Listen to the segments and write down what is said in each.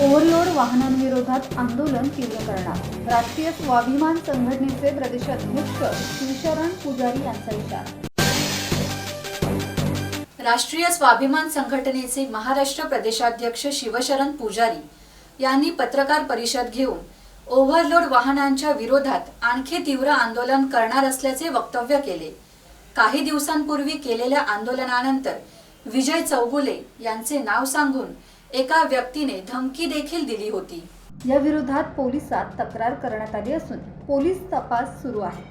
Overload वाहनांविरोधात आंदोलन तीव्र करणार. राष्ट्रीय स्वाभिमान संघटनेचे प्रदेशाध्यक्ष शिवशरण पुजारी यांचा इशारा राष्ट्रीय स्वाभिमान संघटनेचे महाराष्ट्र प्रदेशाध्यक्ष शिवशरण पुजारी यांनी पत्रकार परिषद घेऊन ओव्हरलोड वाहनांच्या विरोधात आणखी तीव्र आंदोलन करणार असल्याचे वक्तव्य केले. काही दिवसांपूर्वी केलेल्या आंदोलनानंतर विजय चौगुले यांचे नाव सांगून एका व्यक्तीने धमकी देखील दिली होती. या विरोधात पोलिसात तक्रार करण्यात आली असून पोलीस तपास सुरू आहे.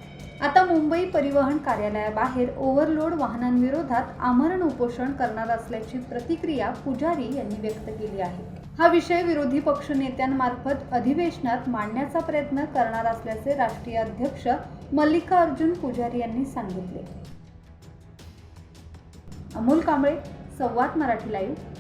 आता मुंबई परिवहन कार्यालयाबाहेर ओव्हरलोड वाहनांविरोधात आमरण उपोषण करणार असल्याची प्रतिक्रिया पुजारी यांनी व्यक्त केली आहे. हा विषय विरोधी पक्ष नेत्यांमार्फत अधिवेशनात मांडण्याचा प्रयत्न करणार असल्याचे राष्ट्रीय अध्यक्ष मल्लिकार्जुन पुजारी यांनी सांगितले. अमोल कांबळे संवाद मराठी लाईव्ह.